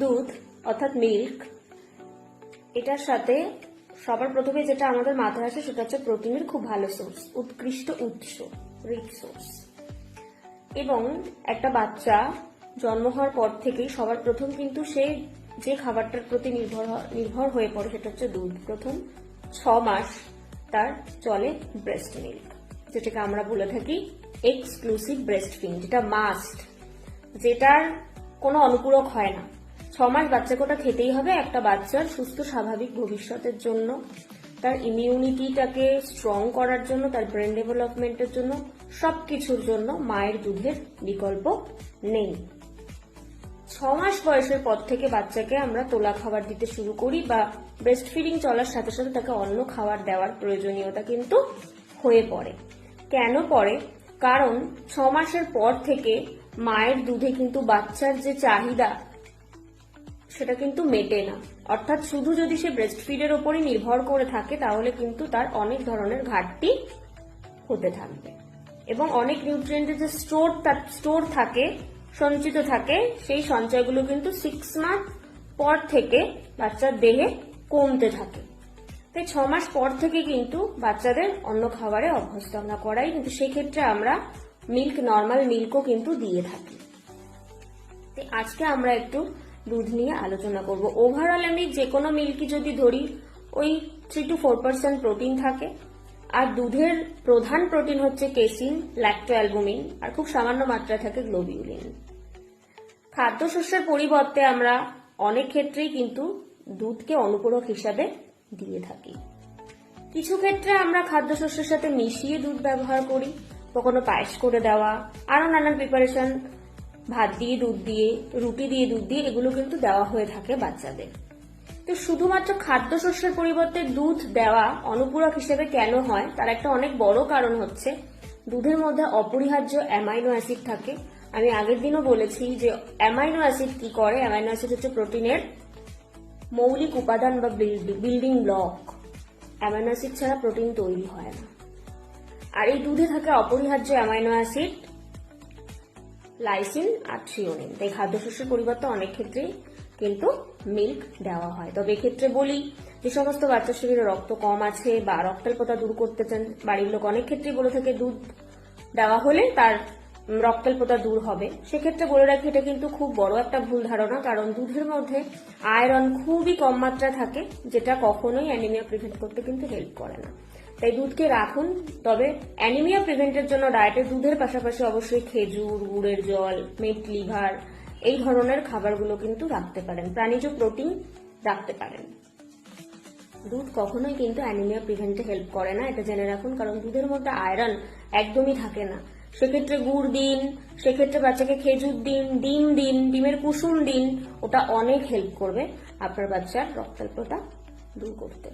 দুধ, অর্থাৎ মিল্ক, এটার সাথে সবার প্রথমে যেটা আমাদের মাথায় আসে সেটা হচ্ছে প্রোটিনের খুব ভালো সোর্স উৎকৃষ্ট উৎস রিচ সোর্স এবং একটা বাচ্চা জন্ম হওয়ার পর থেকেই সবার প্রথম কিন্তু সে যে খাবারটার প্রতি নির্ভর নির্ভর হয়ে পড়ে সেটা হচ্ছে দুধ। প্রথম ছ মাস তার চলে ব্রেস্ট মিল্ক যেটাকে আমরা বলে থাকি এক্সক্লুসিভ ব্রেস্ট ফিং যেটা মাস্ট যেটার কোনো অনুপূরক হয় না। ছ মাস বাচ্চাকে ওটা খেতেই হবে, একটা বাচ্চার সুস্থ, স্বাভাবিক ভবিষ্যতের জন্য। তার ইমিউনিটিটাকে স্ট্রং করার জন্য, তার ব্রেন ডেভেলপমেন্টের জন্য, সবকিছুর জন্য মায়ের দুধের বিকল্প নেই। ছ মাস বয়সের পর থেকে বাচ্চাকে আমরা তোলা খাবার দিতে শুরু করি বা ব্রেস্ট ফিডিং চলার সাথে সাথে তাকে অন্য খাবার দেওয়ার প্রয়োজনীয়তা কিন্তু হয়ে পড়ে। কেন পড়ে? কারণ ছ মাসের পর থেকে মায়ের দুধে কিন্তু বাচ্চার যে চাহিদা সেটা কিন্তু মেটে না। অর্থাৎ শুধু যদি সে ব্রেস্ট ফিডের ওপরই নির্ভর করে থাকে, তাহলে কিন্তু তার অনেক ধরনের ঘাটতি হতে থাকবে। এবং অনেক নিউট্রিয়েন্টের যে স্টোর তার স্টোর থাকে, সঞ্চিত থাকে, সেই সঞ্চয়গুলো কিন্তু সিক্স মান্থ পর থেকে বাচ্চার দেহে কমতে থাকে। তাই ছ মাস পর থেকে কিন্তু বাচ্চাদের অন্য খাবারে অভ্যস্ত আমরা করাই, কিন্তু সেক্ষেত্রে আমরা মিল্ক নর্মাল মিল্কও কিন্তু দিয়ে থাকি। আজকে আমরা একটু দুধ নিয়ে আলোচনা করব। ওভারঅল আমি যে কোনো মিল্কি যদি ধরি, ওই three two four percent protein থাকে। আর দুধের প্রধান প্রোটিন হচ্ছে কেসিন ল্যাক্টো অ্যালবুমিন আর খুব সামান্য মাত্রায় থাকে গ্লোবিউলিন খাদ্যশস্যের পরিবর্তে আমরা অনেক ক্ষেত্রেই কিন্তু দুধকে অনুপূরক হিসাবে দিয়ে থাকি। কিছু ক্ষেত্রে আমরা খাদ্যশস্যের সাথে মিশিয়ে দুধ ব্যবহার করি, কখনো পায়েস করে দেওয়া আরও নানান প্রিপারেশন ভাত দিয়ে, দুধ দিয়ে, রুটি দিয়ে, দুধ দিয়ে এগুলো কিন্তু দেওয়া হয়ে থাকে বাচ্চাদের। তো শুধুমাত্র খাদ্যশস্যের পরিবর্তে দুধ দেওয়া অনুপূরক হিসেবে কেন হয়? তার একটা অনেক বড় কারণ হচ্ছে, দুধের মধ্যে অপরিহার্য অ্যামাইনো অ্যাসিড থাকে। আমি আগের দিনও বলেছি যে অ্যামাইনো অ্যাসিড কি করে? অ্যামাইনো অ্যাসিড হচ্ছে প্রোটিনের মৌলিক উপাদান বা বিল্ডিং ব্লক। অ্যামাইনো অ্যাসিড ছাড়া প্রোটিন তৈরি হয় না। আর এই দুধে থাকে অপরিহার্য অ্যামাইনো অ্যাসিড। লাইসিন আর থ্রিওনিন তাই খাদ্যশস্যের পরিবর্তে অনেক ক্ষেত্রেই কিন্তু মিল্ক দেওয়া হয়। তবে এক্ষেত্রে বলি যে সমস্ত বাচ্চার শরীরে রক্ত কম আছে বা রক্তাল্পতা দূর করতে চান, বাড়ির লোক অনেক ক্ষেত্রেই বলে থাকে দুধ দেওয়া হলে তার রক্তাল্পতা দূর হবে। সেক্ষেত্রে বলে রাখি এটা কিন্তু খুব বড় একটা ভুল ধারণা, কারণ দুধের মধ্যে আয়রন খুবই কম মাত্রায় থাকে, যেটা কখনোই অ্যানিমিয়া প্রিভেন্ট করতে কিন্তু হেল্প করে না। তাই দুধকে রাখুন। তবে অ্যানিমিয়া প্রিভেন্টের জন্য ডায়েটে দুধের পাশাপাশি অবশ্যই খেজুর, গুড়ের জল মিট লিভার এই ধরনের খাবারগুলো কিন্তু রাখতে পারেন। প্রাণীজ প্রোটিন রাখতে পারেন। দুধ কখনোই কিন্তু অ্যানিমিয়া প্রিভেন্টে হেল্প করে না, এটা জেনে রাখুন, কারণ দুধের মধ্যে আয়রন একদমই থাকে না। সেক্ষেত্রে গুড় দিন, সেক্ষেত্রে বাচ্চাকে খেজুর দিন, ডিম দিন, ডিমের কুসুম দিন, ওটা অনেক হেল্প করবে আপনার বাচ্চার রক্তাল্পতা দূর করতে।